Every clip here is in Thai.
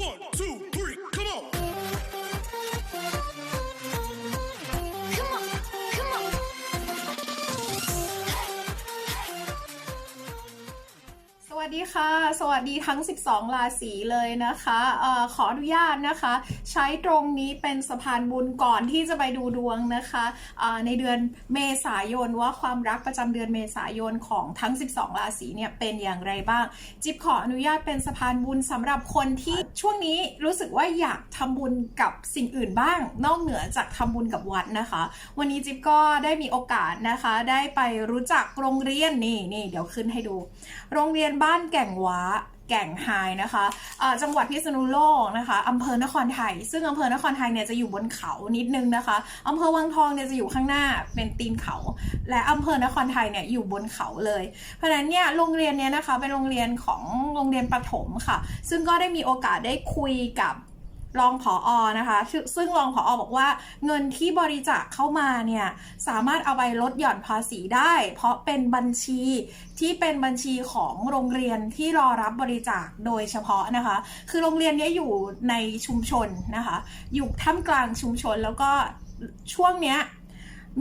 One, two, วัสดีค่ะ สวัสดีทั้ง 12 ราศีเลยนะคะออขออนุญาตนะคะ ใช้ตรงนี้เป็นสะพานบุญก่อนที่จะไปดูดวงนะคะในเดือนเมษายนว่าความรักประจำเดือนเมษายนของทั้ง 12 ราศีเนี่ยเป็นอย่างไรบ้าง จิ๊บขออนุญาตเป็นสะพานบุญสำหรับคนที่ช่วงนี้รู้สึกว่าอยากทำบุญกับสิ่งอื่นบ้าง นอกเหนือจากทำบุญกับวัดนะคะ วันนี้จิ๊บก็ได้มีโอกาสนะคะ ได้ไปรู้จักโรงเรียนนี่นี่เดี๋ยวขึ้นให้ดู โรงเรียนบ้าน้านแก่งว้าแก่งไฮนะคะะจังหวัดพิษณุโลกนะคะอำเภอนครไทย ซึ่งอำเภอนครไทยเนี่ยจะอยู่บนเขานิดนึงนะคะอำเภอวังทองเนี่ยจะอยู่ข้างหน้าเป็นตีนเขา และอำเภอนครไทยเนี่ยอยู่บนเขาเลย เพราะฉะนั้นเนี่ยโรงเรียนเนี่ยนะคะเป็นโรงเรียนของโรงเรียนประถมค่ะ ซึ่งก็ได้มีโอกาสได้คุยกับ รองผออนะคะ ซึ่งรองผออบอกว่าเงินที่บริจาคเข้ามาเนี่ย สามารถเอาไปลดหย่อนภาษีได้ เพราะเป็นบัญชีที่เป็นบัญชีของโรงเรียนที่รอรับบริจาคโดยเฉพาะนะคะ คือโรงเรียนนี้อยู่ในชุมชนนะคะ อยู่ท่ามกลางชุมชนแล้วก็ช่วงเนี้ย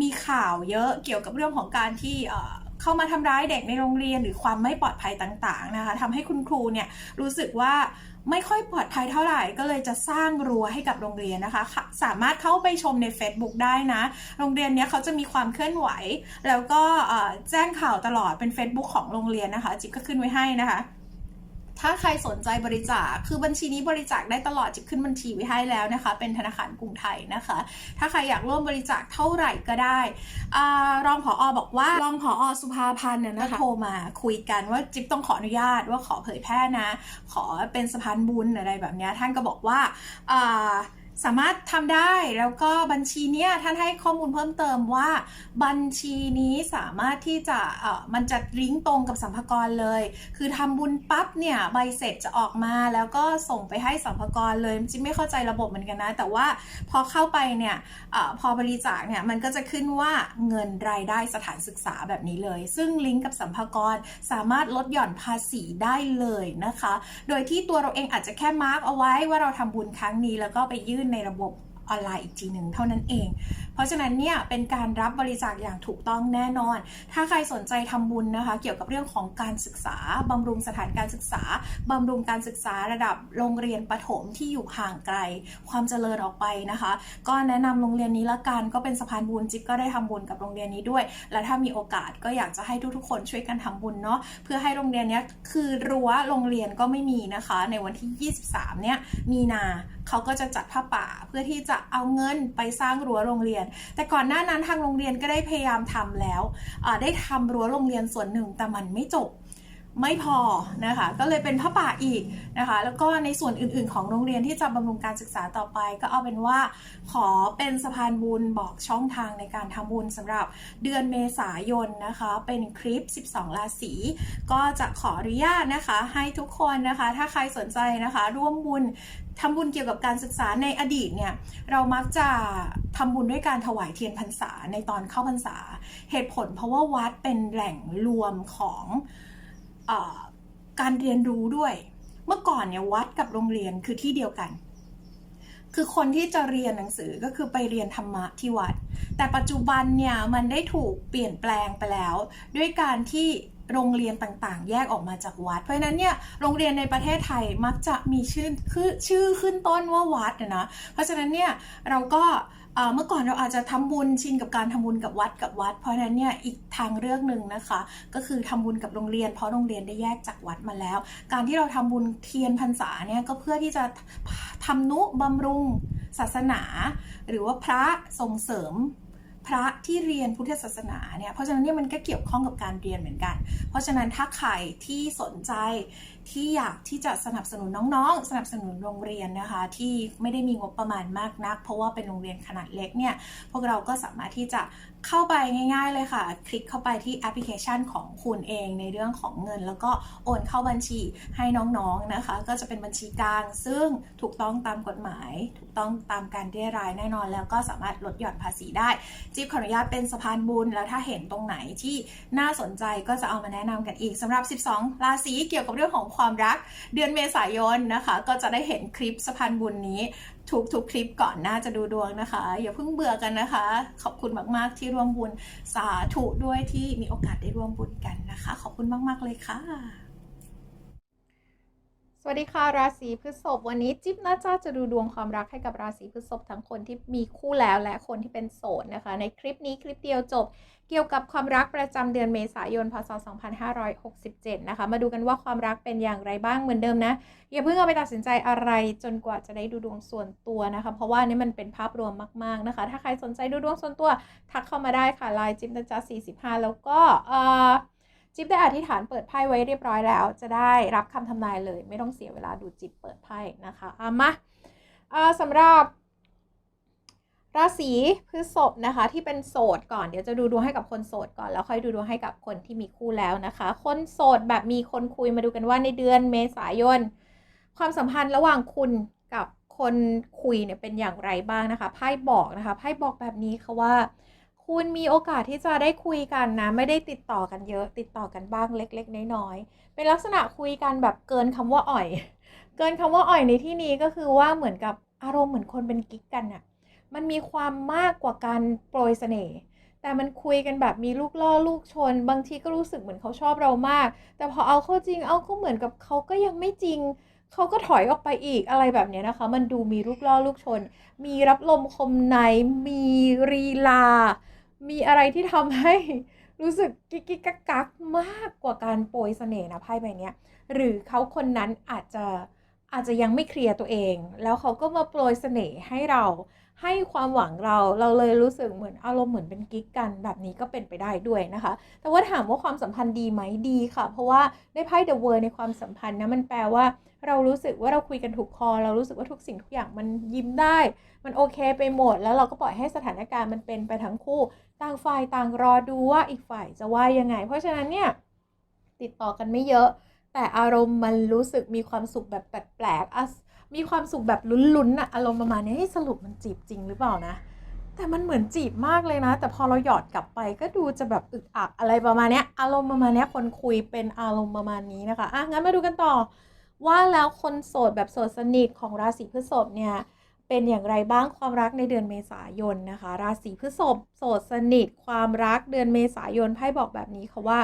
มีข่าวเยอะเกี่ยวกับเรื่องของการที่เอ่อ เข้ามาทำร้ายเด็กในโรงเรียนหรือความไม่ปลอดภัยต่างๆนะคะทำให้คุณครูเนี่ยรู้สึกว่าไม่ค่อยปลอดภัยเท่าไหร่ก็เลยจะสร้างรั้วให้กับโรงเรียนนะคะ สามารถเข้าไปชมใน Facebook ได้นะ โรงเรียนเนี้ยเขาจะมีความเคลื่อนไหว แล้วก็แจ้งข่าวตลอดเป็น Facebook ของโรงเรียนนะคะ จิ๊บก็ขึ้นไว้ให้นะคะ ถ้าใครสนใจบริจาค คือบัญชีนี้บริจาคได้ตลอดจิ๊บขึ้นบัญชีไว้ให้แล้วนะคะ เป็นธนาคารกรุงไทยนะคะ ถ้าใครอยากร่วมบริจาคเท่าไหร่ก็ได้อารองผออบอกว่ารองผออสุภาพันธ์เนี่ยนะคะโทรมาคุยกันว่าจิ๊บต้องขออนุญาตว่าขอเผยแพร่นะ ขอเป็นสะพานบุญอะไรแบบเนี้ยท่านก็บอกว่าอ่า สามารถทำได้แล้วก็บัญชีเนี้ยท่านให้ข้อมูลเพิ่มเติมว่า บัญชีนี้สามารถที่จะเออมันจะลิงก์ตรงกับสัมภากระเลย คือทำบุญปั๊บเนี่ยใบเสร็จจะออกมาแล้วก็ส่งไปให้สัมภากระเลยจริงไม่เข้าใจระบบเหมือนกันนะ แต่ว่าพอเข้าไปเนี่ยเออพอบริจาคเนี่ยมันก็จะขึ้นว่าเงินรายได้สถานศึกษาแบบนี้เลย ซึ่งลิงก์กับสัมภากระสามารถลดหย่อนภาษีได้เลยนะคะ โดยที่ตัวเราเองอาจจะแค่มาร์กเอาไว้ว่าเราทำบุญครั้งนี้แล้วก็ไปยื่นในระบบออนไลน์อีกทีหนึ่งเท่านั้นเอง เพราะฉะนั้นเนี่ยเป็นการรับบริจาคอย่างถูกต้องแน่นอน ถ้าใครสนใจทำบุญนะคะ เกี่ยวกับเรื่องของการศึกษาบำรุงสถานการศึกษาบำรุงการศึกษาระดับโรงเรียนประถมที่อยู่ห่างไกล ความเจริญออกไปนะคะ ก็แนะนำโรงเรียนนี้ละกันก็เป็นสะพานบุญจิ๊บก็ได้ทำบุญกับโรงเรียนนี้ด้วย และถ้ามีโอกาสก็อยากจะให้ทุกๆคนช่วยกันทำบุญเนาะเพื่อให้โรงเรียนนี้คือรั้วโรงเรียนก็ไม่มีนะคะ ในวันที่ 23 เนี่ยมีนา เขาก็จะจัดผ้าป่าเพื่อที่จะเอาเงินไปสร้างรั้วโรงเรียน แต่ก่อนหน้านั้นทางโรงเรียนก็ได้พยายามทำแล้วได้ทำรั้วโรงเรียนส่วนหนึ่งแต่มันไม่จบ ไม่พอนะคะก็เลยเป็นผ้าป่าอีกนะคะแล้วก็ในส่วนอื่นๆ ของโรงเรียนที่จะบำรุงการศึกษาต่อไป ก็เอาเป็นว่าขอเป็นสะพานบุญบอกช่องทางในการทำบุญสำหรับเดือนเมษายนนะคะเป็นคลิป 12 ราศีก็จะขออนุญาตนะคะให้ทุกคนนะคะ ถ้าใครสนใจนะคะ ร่วมบุญทำบุญเกี่ยวกับการศึกษาในอดีตเนี่ยเรามักจะทำบุญด้วยการถวายเทียนพรรษาในตอนเข้าพรรษา เหตุผลเพราะว่าวัดเป็นแหล่งรวมของ การเรียนรู้ด้วย เมื่อก่อนเนี่ยวัดกับโรงเรียนคือที่เดียวกัน คือคนที่จะเรียนหนังสือก็คือไปเรียนธรรมะที่วัด แต่ปัจจุบันเนี่ยมันได้ถูกเปลี่ยนแปลงไปแล้ว ด้วยการที่โรงเรียนต่างๆ แยกออกมาจากวัด เพราะฉะนั้นเนี่ยโรงเรียนในประเทศไทยมักจะมีชื่อคือชื่อขึ้นต้นว่าวัดนะ เพราะฉะนั้นเนี่ยเราก็ เมื่อก่อนเราอาจจะทำบุญชินกับการทำบุญกับวัดกับวัด เพราะฉะนั้นเนี่ยอีกทางเลือกหนึ่งนะคะ ก็คือทำบุญกับโรงเรียน เพราะโรงเรียนได้แยกจากวัดมาแล้ว การที่เราทำบุญเทียนพรรษาเนี่ยก็เพื่อที่จะทำนุบำรุงศาสนา หรือว่าพระส่งเสริมพระที่เรียนพุทธศาสนาเนี่ย เพราะฉะนั้นเนี่ยมันก็เกี่ยวข้องกับการเรียนเหมือนกัน เพราะฉะนั้นถ้าใครที่สนใจที่อยากที่จะสนับสนุนน้องๆ สนับสนุนโรงเรียนนะคะ ที่ไม่ได้มีงบประมาณมากนัก เพราะว่าเป็นโรงเรียนขนาดเล็กเนี่ยพวกเราก็สามารถที่จะเข้าไปง่าย ๆ เลยค่ะ คลิกเข้าไปที่แอปพลิเคชันของคุณเองในเรื่องของเงิน แล้วก็โอนเข้าบัญชีให้น้องๆนะคะ ก็จะเป็นบัญชีกลาง ซึ่งถูกต้องตามกฎหมาย ถูกต้องตามการเรียรายแน่นอน แล้วก็สามารถลดหย่อนภาษีได้จิ๊บขออนุญาตเป็นสะพานบุญแล้วถ้าเห็นตรงไหนที่น่าสนใจก็จะเอามาแนะนำกันอีกสำหรับ 12 ราศีเกี่ยวกับเรื่องของความรักเดือนเมษายนนะคะ ก็จะได้เห็นคลิปสะพานบุญนี้ทุกทุกคลิปก่อนหน้าจะดูดวงนะคะ อย่าเพิ่งเบื่อกันนะคะ ขอบคุณมากๆที่ร่วมบุญสาธุด้วยที่มีโอกาสได้ร่วมบุญกันนะคะ ขอบคุณมากๆเลยค่ะ สวัสดีค่ะราศีพฤษภวันนี้จิ๊บนะจ้าจะดูดวงความรักให้กับราศีพฤษภทั้งคนที่มีคู่แล้วและคนที่เป็นโสดนะคะ ในคลิปนี้คลิปเดียวจบ เกี่ยวกับความรักประจำเดือนเมษายน พศ 2567 นะคะ มาดูกันว่าความรักเป็นอย่างไรบ้างเหมือนเดิมนะ อย่าเพิ่งเอาไปตัดสินใจอะไรจนกว่าจะได้ดูดวงส่วนตัวนะคะ เพราะว่านี่มันเป็นภาพรวมมาก ๆ นะคะ ถ้าใครสนใจดูดวงส่วนตัว ทักเข้ามาได้ค่ะไลน์จิ๊บนะจ๊ะ45 แล้วก็เอ่อจิ๊บได้อธิษฐานเปิดไพ่ไว้เรียบร้อยแล้ว จะได้รับคำทำนายเลย ไม่ต้องเสียเวลาดูจิ๊บเปิดไพ่นะคะเอามาสำหรับ ราศีพฤษภนะคะที่เป็นโสดก่อนเดี๋ยวจะดูดวงให้กับคนโสดก่อนแล้วค่อยดูดวงให้กับคนที่มีคู่แล้วนะคะ คนโสดแบบมีคนคุยมาดูกันว่าในเดือนเมษายน ความสัมพันธ์ระหว่างคุณกับคนคุยเนี่ยเป็นอย่างไรบ้างนะคะไพ่บอกนะคะไพ่บอกแบบนี้ค่ะว่า คุณมีโอกาสที่จะได้คุยกันนะไม่ได้ติดต่อกันเยอะ ติดต่อกันบ้างเล็ก ๆ น้อยๆเป็นลักษณะคุยกันแบบเกินคำว่าอ่อย เกินคำว่าอ่อยในที่นี้ก็คือว่าเหมือนกับอารมณ์เหมือนคนเป็นกิ๊กกันน่ะ มันมีความมากกว่าการโปรยเสน่ห์แต่มันคุยกันแบบมีลูกล่อลูกชน บางทีก็รู้สึกเหมือนเขาชอบเรามาก แต่พอเอาเข้าจริงเอาก็เหมือนกับเขาก็ยังไม่จริง เขาก็ถอยออกไปอีกอะไรแบบนี้นะคะ มันดูมีลูกล่อลูกชน มีรับลมคมในมีรีลา มีอะไรที่ทำให้รู้สึกกิ๊กกิ๊กกักมากกว่าการโปรยเสน่ห์นะไพ่ใบเนี้ยหรือเขาคนนั้นอาจจะอาจจะยังไม่เคลียร์ตัวเอง แล้วเขาก็มาโปรยเสน่ห์ให้เรา ให้ความหวังเราเราเลยรู้สึกเหมือนอารมณ์เหมือนเป็นกิ๊กกันแบบนี้ก็เป็นไปได้ด้วยนะคะ แต่ว่าถามว่าความสัมพันธ์ดีไหมดีค่ะ เพราะว่าได้ไพ่ The World ในความสัมพันธ์นะมันแปลว่าเรารู้สึกว่าเราคุยกันถูกคอ เรารู้สึกว่าทุกสิ่งทุกอย่างมันยิ้มได้ มันโอเคไปหมด แล้วเราก็ปล่อยให้สถานการณ์มันเป็นไปทั้งคู่ ต่างฝ่ายต่างรอดูว่าอีกฝ่ายจะว่ายังไง เพราะฉะนั้นเนี่ยติดต่อกันไม่เยอะ แต่อารมณ์มันรู้สึกมีความสุขแบบแปลกๆ มีความสุขแบบลุ้นๆอะอารมณ์ประมาณนี้สรุปมันจีบจริงหรือเปล่านะ แต่มันเหมือนจีบมากเลยนะ แต่พอเราหยอดกลับไปก็ดูจะแบบอึกอักอะไรประมาณนี้อารมณ์ประมาณนี้คนคุยเป็นอารมณ์ประมาณนี้นะคะอะงั้นมาดูกันต่อ ว่าแล้วคนโสดแบบโสดสนิทของราศีพฤษภเนี่ยเป็นอย่างไรบ้างความรักในเดือนเมษายนนะคะ ราศีพฤษภโสดสนิท ความรักเดือนเมษายนไพ่บอกแบบนี้ค่ะว่า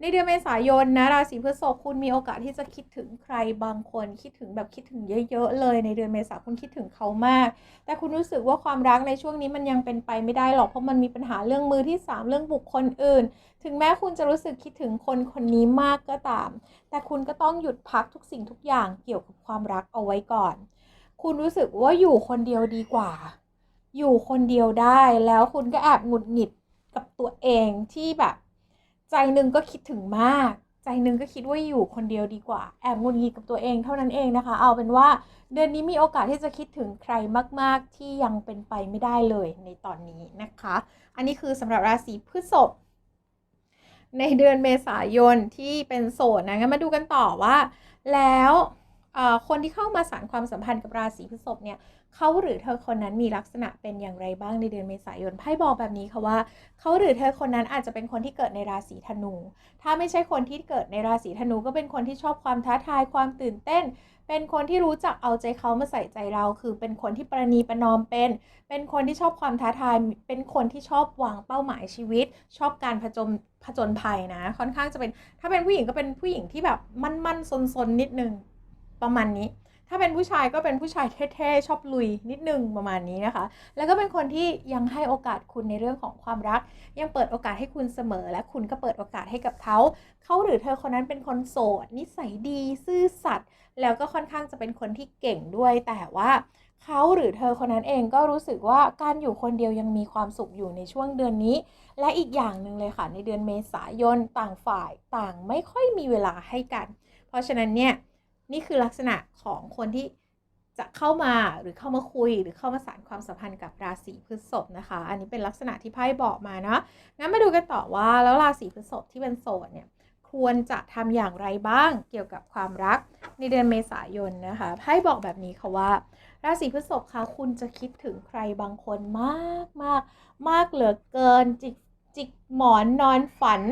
ในเดือนเมษายนนะราศีพฤษภคุณมีโอกาสที่จะคิดถึงใครบางคน คิดถึงแบบคิดถึงเยอะ ๆ เลย ในเดือนเมษาคุณคิดถึงเขามาก แต่คุณรู้สึกว่าความรักในช่วงนี้มันยังเป็นไปไม่ได้หรอกเพราะมันมีปัญหาเรื่องมือที่สามเรื่องบุคคลอื่น ถึงแม้คุณจะรู้สึกคิดถึงคนคนนี้มากก็ตาม แต่คุณก็ต้องหยุดพักทุกสิ่งทุกอย่างเกี่ยวกับความรักเอาไว้ก่อน คุณรู้สึกว่าอยู่คนเดียวดีกว่า อยู่คนเดียวได้แล้วคุณก็แอบหงุดหงิดกับตัวเองที่แบบ ใจหนึ่งก็คิดถึงมาก ใจหนึ่งก็คิดว่าอยู่คนเดียวดีกว่า แอบงุนงีกับตัวเองเท่านั้นเองนะคะ เอาเป็นว่าเดือนนี้มีโอกาสที่จะคิดถึงใครมาก ๆ ที่ยังเป็นไปไม่ได้เลยในตอนนี้นะคะ อันนี้คือสำหรับราศีพฤษภในเดือนเมษายนที่เป็นโสดนะงั้นมาดูกันต่อว่า แล้ว คนที่เข้ามาสานความสัมพันธ์กับราศีพฤษภเนี่ยเขาหรือเธอคนนั้นมีลักษณะเป็นอย่างไรบ้างในเดือนเมษายนไพ่บอกแบบนี้ค่ะว่าเขาหรือเธอคนนั้นอาจจะเป็นคนที่เกิดในราศีธนู ถ้าไม่ใช่คนที่เกิดในราศีธนูก็เป็นคนที่ชอบความท้าทายความตื่นเต้น เป็นคนที่รู้จักเอาใจเขามาใส่ใจเรา คือเป็นคนที่ประนีประนอมเป็น เป็นคนที่ชอบความท้าทาย เป็นคนที่ชอบวางเป้าหมายชีวิต ชอบการผจญผจญภัยนะ ค่อนข้างจะเป็น ถ้าเป็นผู้หญิงก็เป็นผู้หญิงที่แบบมั่นๆซนๆนิดนึง ประมาณนี้ ถ้าเป็นผู้ชายก็เป็นผู้ชายเท่ๆชอบลุยนิดนึงประมาณนี้นะคะ แล้วก็เป็นคนที่ยังให้โอกาสคุณในเรื่องของความรัก ยังเปิดโอกาสให้คุณเสมอ และคุณก็เปิดโอกาสให้กับเขาเขาหรือเธอคนนั้นเป็นคนโสด นิสัยดีซื่อสัตย์แล้วก็ค่อนข้างจะเป็นคนที่เก่งด้วยแต่ว่าเขาหรือเธอคนนั้นเองก็รู้สึกว่าการอยู่คนเดียวยังมีความสุขอยู่ในช่วงเดือนนี้ และอีกอย่างหนึ่งเลยค่ะ ในเดือนเมษายนต่างฝ่ายต่างไม่ค่อยมีเวลาให้กัน เพราะฉะนั้นเนี่ย นี่คือลักษณะของคนที่จะเข้ามาหรือเข้ามาคุยหรือเข้ามาสานความสัมพันธ์กับราศีพฤษภนะคะ อันนี้เป็นลักษณะที่ไพ่บอกมาเนาะงั้นมาดูกันต่อว่าแล้วราศีพฤษภที่เป็นโสดเนี่ยควรจะทำอย่างไรบ้างเกี่ยวกับความรักในเดือนเมษายนนะคะไพ่บอกแบบนี้ค่ะว่า ราศีพฤษภคะคุณจะคิดถึงใครบางคนมากมากมากเหลือเกินจิกจิกหมอนนอนฝัน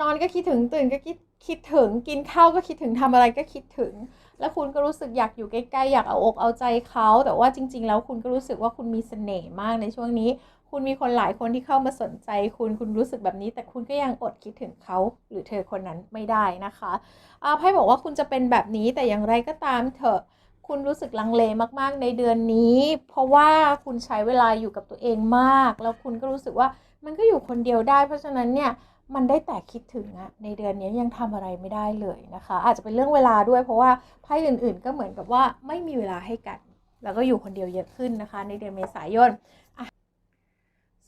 นอนก็คิดถึงตื่นก็คิด คิดถึงกินข้าวก็คิดถึงทำอะไรก็คิดถึง แล้วคุณก็รู้สึกอยากอยู่ใกล้ๆอยากเอาอกเอาใจเขาแต่ว่าจริง ๆ แล้วคุณก็รู้สึกว่าคุณมีเสน่ห์มากในช่วงนี้ คุณมีคนหลายคนที่เข้ามาสนใจ คุณคุณรู้สึกแบบนี้ แต่คุณก็ยังอดคิดถึงเขาหรือเธอคนนั้นไม่ได้นะคะอาไพ่บอกว่าคุณจะเป็นแบบนี้แต่อย่างไรก็ตามเถอะคุณรู้สึกลังเลมาก ๆ ในเดือนนี้ เพราะว่าคุณใช้เวลาอยู่กับตัวเองมาก แล้วคุณก็รู้สึกว่ามันก็อยู่คนเดียวได้ เพราะฉะนั้นเนี่ย มันได้แต่คิดถึงอะในเดือนนี้ยังทำอะไรไม่ได้เลยนะคะ อาจจะเป็นเรื่องเวลาด้วยเพราะว่าไพ่อื่นๆ ก็เหมือนกับว่าไม่มีเวลาให้กัน แล้วก็อยู่คนเดียวเยอะขึ้นนะคะ ในเดือนเมษายน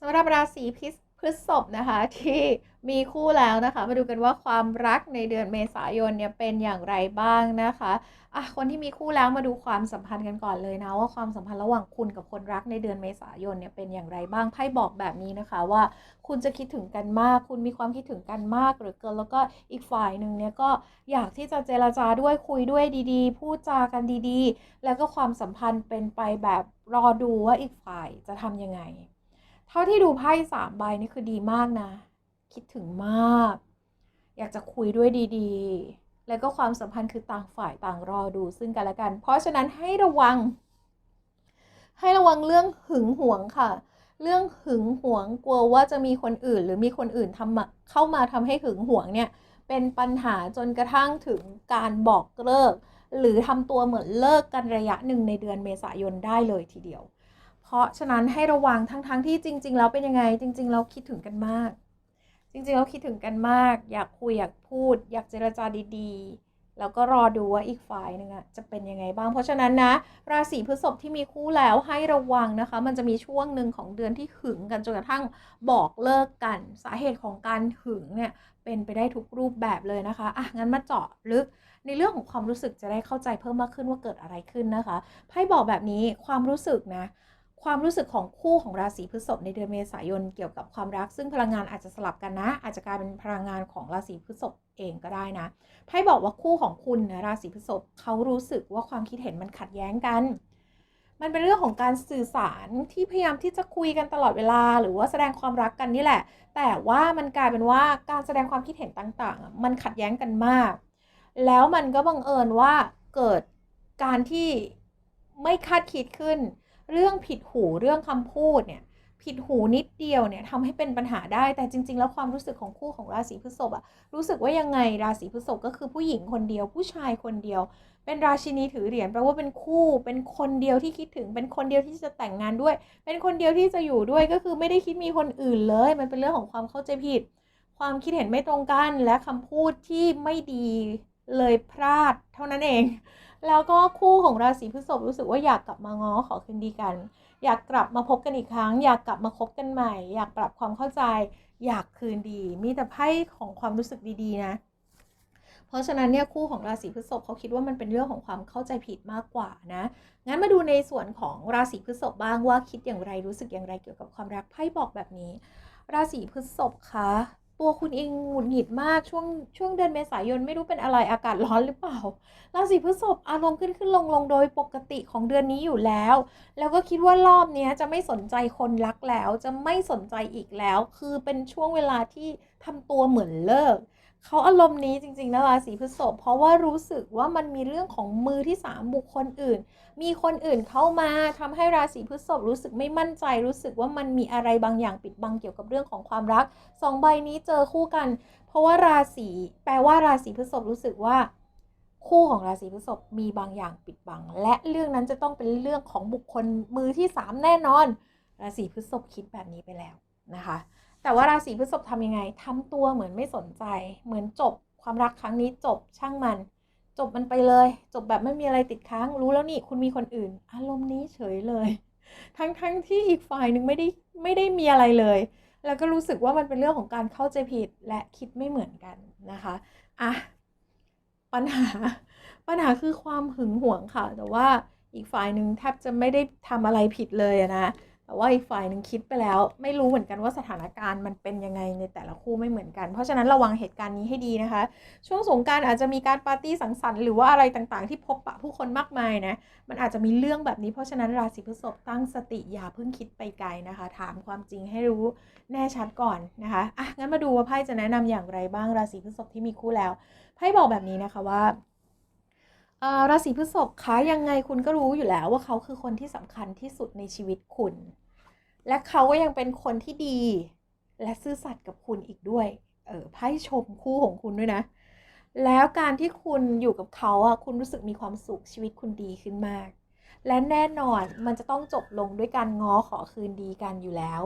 สำหรับราศีพิษ พฤษภนะคะที่มีคู่แล้วนะคะ มาดูกันว่าความรักในเดือนเมษายนเนี่ยเป็นอย่างไรบ้างนะคะอะคนที่มีคู่แล้วมาดูความสัมพันธ์กันก่อนเลยนะว่าความสัมพันธ์ระหว่างคุณกับคนรักในเดือนเมษายนเนี่ยเป็นอย่างไรบ้างไพ่บอกแบบนี้นะคะว่าคุณจะคิดถึงกันมาก คุณมีความคิดถึงกันมากหรือเกินแล้วก็อีกฝ่ายหนึ่งเนี่ยก็อยากที่จะเจรจาด้วยคุยด้วยดีๆ พูดจากันดีๆ แล้วก็ความสัมพันธ์เป็นไปแบบรอดูว่าอีกฝ่ายจะทำยังไง เท่าที่ดูไพ่สามใบนี่คือดีมากนะ คิดถึงมาก อยากจะคุยด้วยดีๆ แล้วก็ความสัมพันธ์คือต่างฝ่ายต่างรอดูซึ่งกันและกัน เพราะฉะนั้นให้ระวัง ให้ระวังเรื่องหึงหวงค่ะ เรื่องหึงหวงกลัวว่าจะมีคนอื่น หรือมีคนอื่นทำเข้ามาทำให้หึงหวงเนี่ยเป็นปัญหาจนกระทั่งถึงการบอกเลิก หรือทำตัวเหมือนเลิกกันระยะหนึ่งในเดือนเมษายนได้เลยทีเดียว เพราะฉะนั้นให้ระวังทั้งๆทที่จริง ๆ แล้วเป็นยังไง จริงๆเราคิดถึงกันมาก จริงๆเราคิดถึงกันมาก อยากคุยอยากพูด อยากเจรจาดีๆ แล้วก็รอดูว่าอีกฝ่ายหนึ่งอะจะเป็นยังไงบ้าง เพราะฉะนั้นนะ ราศีพฤษภที่มีคู่แล้วให้ระวังนะคะ มันจะมีช่วงหนึ่งของเดือนที่หึงกันจนกระทั่งบอกเลิกกัน สาเหตุของการหึงเนี่ยเป็นไปได้ทุกรูปแบบเลยนะคะอะงั้นมาเจาะลึกในเรื่องของความรู้สึกจะได้เข้าใจเพิ่มมากขึ้นว่าเกิดอะไรขึ้นนะคะไพ่บอกแบบนี้ความรู้สึกนะ ความรู้สึกของคู่ของราศีพฤษภในเดือนเมษายนเกี่ยวกับความรัก ซึ่งพลังงานอาจจะสลับกันนะ อาจจะกลายเป็นพลังงานของราศีพฤษภเองก็ได้นะไพ่บอกว่าคู่ของคุณนะราศีพฤษภเขารู้สึกว่าความคิดเห็นมันขัดแย้งกัน มันเป็นเรื่องของการสื่อสารที่พยายามที่จะคุยกันตลอดเวลา หรือว่าแสดงความรักกันนี่แหละ แต่ว่ามันกลายเป็นว่าการแสดงความคิดเห็นต่างๆ มันขัดแย้งกันมาก แล้วมันก็บังเอิญว่าเกิดการที่ไม่คาดคิดขึ้น เรื่องผิดหูเรื่องคำพูดเนี่ยผิดหูนิดเดียวเนี่ยทำให้เป็นปัญหาได้แต่จริง ๆ แล้วความรู้สึกของคู่ของราศีพฤษภอะรู้สึกว่ายังไงราศีพฤษภก็คือผู้หญิงคนเดียว ผู้ชายคนเดียว เป็นราชินีถือเหรียญแปลว่าเป็นคู่ เป็นคนเดียวที่คิดถึง เป็นคนเดียวที่จะแต่งงานด้วย เป็นคนเดียวที่จะอยู่ด้วยก็คือไม่ได้คิดมีคนอื่นเลย มันเป็นเรื่องของความเข้าใจผิด ความคิดเห็นไม่ตรงกันและคำพูดที่ไม่ดีเลยพลาดเท่านั้นเอง แล้วก็คู่ของราศีพฤษภรู้สึกว่าอยากกลับมาง้อขอคืนดีกัน อยากกลับมาพบกันอีกครั้ง อยากกลับมาคบกันใหม่ อยากปรับความเข้าใจ อยากคืนดี มีแต่ไพ่ของความรู้สึกดีๆนะ เพราะฉะนั้นเนี่ยคู่ของราศีพฤษภเขาคิดว่ามันเป็นเรื่องของความเข้าใจผิดมากกว่านะงั้นมาดูในส่วนของราศีพฤษภบ้างว่าคิดอย่างไรรู้สึกอย่างไรเกี่ยวกับความรักไพ่บอกแบบนี้ ราศีพฤษภคะ ตัวคุณเองหงุดหงิดมากช่วงช่วงเดือนเมษายนไม่รู้เป็นอะไรอากาศร้อนหรือเปล่าราศีพฤษภอารมณ์ขึ้นขึ้นลงลงโดยปกติของเดือนนี้อยู่แล้ว แล้วก็คิดว่ารอบนี้จะไม่สนใจคนรักแล้ว จะไม่สนใจอีกแล้ว คือเป็นช่วงเวลาที่ทำตัวเหมือนเลิก เขาอารมณ์นี้จริงๆนะราศีพฤษภเพราะว่ารู้สึกว่ามันมีเรื่องของมือที่สามบุคคลอื่น มีคนอื่นเข้ามาทำให้ราศีพฤษภรู้สึกไม่มั่นใจ รู้สึกว่ามันมีอะไรบางอย่างปิดบังเกี่ยวกับเรื่องของความรักสองใบนี้เจอคู่กัน เพราะว่าราศีแปลว่าราศีพฤษภรู้สึกว่าคู่ของราศีพฤษภมีบางอย่างปิดบัง และเรื่องนั้นจะต้องเป็นเรื่องของบุคคลมือที่สามแน่นอน ราศีพฤษภคิดแบบนี้ไปแล้วนะคะ แต่ว่าราศีพฤษภทำยังไงทำตัวเหมือนไม่สนใจ เหมือนจบความรักครั้งนี้จบช่างมัน จบมันไปเลย จบแบบไม่มีอะไรติดค้าง รู้แล้วนี่คุณมีคนอื่น อารมณ์นี้เฉยเลย ทั้งทั้งที่อีกฝ่ายหนึ่งไม่ได้ไม่ได้มีอะไรเลย แล้วก็รู้สึกว่ามันเป็นเรื่องของการเข้าใจผิดและคิดไม่เหมือนกันนะคะอะปัญหาปัญหาคือความหึงหวงค่ะ แต่ว่าอีกฝ่ายหนึ่งแทบจะไม่ได้ทำอะไรผิดเลยนะ แต่ว่าอีกฝ่ายหนึ่งคิดไปแล้ว ไม่รู้เหมือนกันว่าสถานการณ์มันเป็นยังไงในแต่ละคู่ไม่เหมือนกัน เพราะฉะนั้นระวังเหตุการณ์นี้ให้ดีนะคะ ช่วงสงการอาจจะมีการปาร์ตี้สังสรรค์หรือว่าอะไรต่างๆ ที่พบปะผู้คนมากมายนะมันอาจจะมีเรื่องแบบนี้ เพราะฉะนั้นราศีพฤษภตั้งสติอย่าเพิ่งคิดไปไกลนะคะ ถามความจริงให้รู้แน่ชัดก่อนนะคะอะงั้นมาดูว่าไพ่จะแนะนำอย่างไรบ้างราศีพฤษภที่มีคู่แล้วไพ่บอกแบบนี้นะคะว่า ราศีพฤษภคะยังไงคุณก็รู้อยู่แล้วว่าเขาคือคนที่สำคัญที่สุดในชีวิตคุณ และเขาก็ยังเป็นคนที่ดี และซื่อสัตย์กับคุณอีกด้วยเออไพ่ชมคู่ของคุณด้วยนะ แล้วการที่คุณอยู่กับเขาอะคุณรู้สึกมีความสุขชีวิตคุณดีขึ้นมาก และแน่นอนมันจะต้องจบลงด้วยการง้อขอคืนดีกันอยู่แล้ว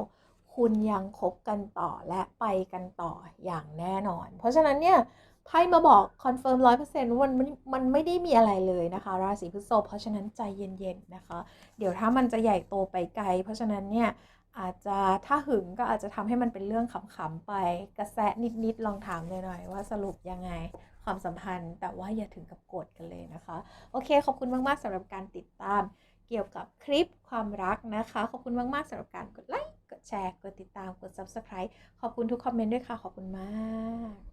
คุณยังคบกันต่อและไปกันต่ออย่างแน่นอน เพราะฉะนั้นเนี่ย ไพ่มาบอกคอนเฟิร์มร้อยเปอร์เซ็นต์ว่ามันมันไม่ได้มีอะไรเลยนะคะ ราศีพฤษภเพราะฉะนั้นใจเย็นๆนะคะ เดี๋ยวถ้ามันจะใหญ่โตไปไกล เพราะฉะนั้นเนี่ยอาจจะถ้าหึงก็อาจจะทำให้มันเป็นเรื่องขำๆไปกระแสะนิดๆลองถามหน่อยๆว่าสรุปยังไงความสัมพันธ์ แต่ว่าอย่าถึงกับโกรธกันเลยนะคะ โอเค ขอบคุณมากๆสำหรับการติดตามเกี่ยวกับคลิปความรักนะคะ ขอบคุณมากๆสำหรับการกดไลค์กดแชร์กดติดตามกด Subscribe ขอบคุณทุกคอมเมนต์ด้วยค่ะขอบคุณมาก